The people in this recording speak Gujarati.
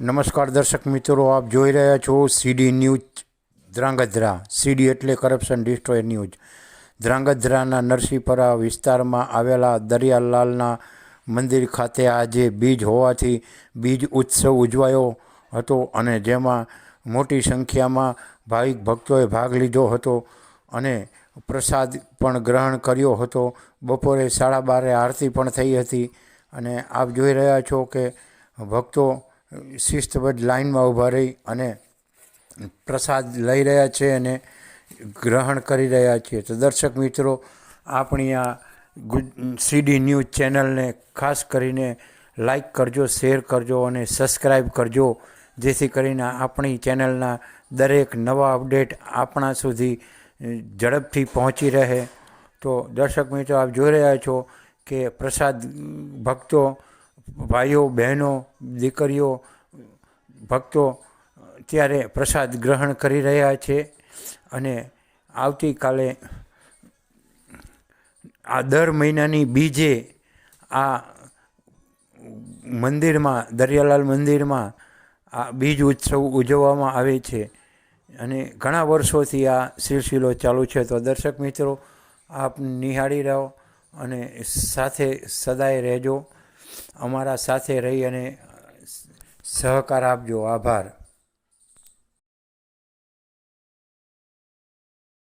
નમસ્કાર દર્શક મિત્રો, આપ જોઈ રહ્યા છો સીડી ન્યૂઝ ધ્રાંગધ્રા. સીડી એટલે કરપ્શન ડિસ્ટ્રોય ન્યૂઝ ધ્રાંગધ્રાના નરસિંહપરા વિસ્તારમાં આવેલા દરિયાલાલના મંદિર ખાતે આજે બીજ હોવાથી બીજ ઉત્સવ ઉજવાયો હતો અને જેમાં મોટી સંખ્યામાં ભાવિક ભક્તોએ ભાગ લીધો હતો અને પ્રસાદ પણ ગ્રહણ કર્યો હતો. બપોરે સાડા બારે આરતી પણ થઈ હતી અને આપ જોઈ રહ્યા છો કે ભક્તો શિસ્તબદ્ધ લાઇનમાં ઊભા રહી અને પ્રસાદ લઈ રહ્યા છે અને ગ્રહણ કરી રહ્યા છીએ. તો દર્શક મિત્રો, આપણી આ સીડી ન્યૂઝ ચેનલને ખાસ કરીને લાઈક કરજો, શેર કરજો અને સબસ્ક્રાઈબ કરજો, જેથી કરીને આપણી ચેનલના દરેક નવા અપડેટ આપણા સુધી ઝડપથી પહોંચી રહે. તો દર્શક મિત્રો, આપ જોઈ રહ્યા છો કે પ્રસાદ, ભક્તો ભાઈઓ, બહેનો, દીકરીઓ, ભક્તો ત્યારે પ્રસાદ ગ્રહણ કરી રહ્યા છે અને આવતીકાલે આ દર મહિનાની બીજે આ મંદિરમાં, દરિયાલાલ મંદિરમાં આ બીજ ઉત્સવ ઉજવવામાં આવે છે. અને ઘણા વર્ષોથી આ સિલસિલો ચાલુ છે. તો દર્શક મિત્રો, આપ નિહાળી રહો અને સાથે સદાય રહેજો. અમારા સાથે રહી અને સહકાર આપજો. આભાર.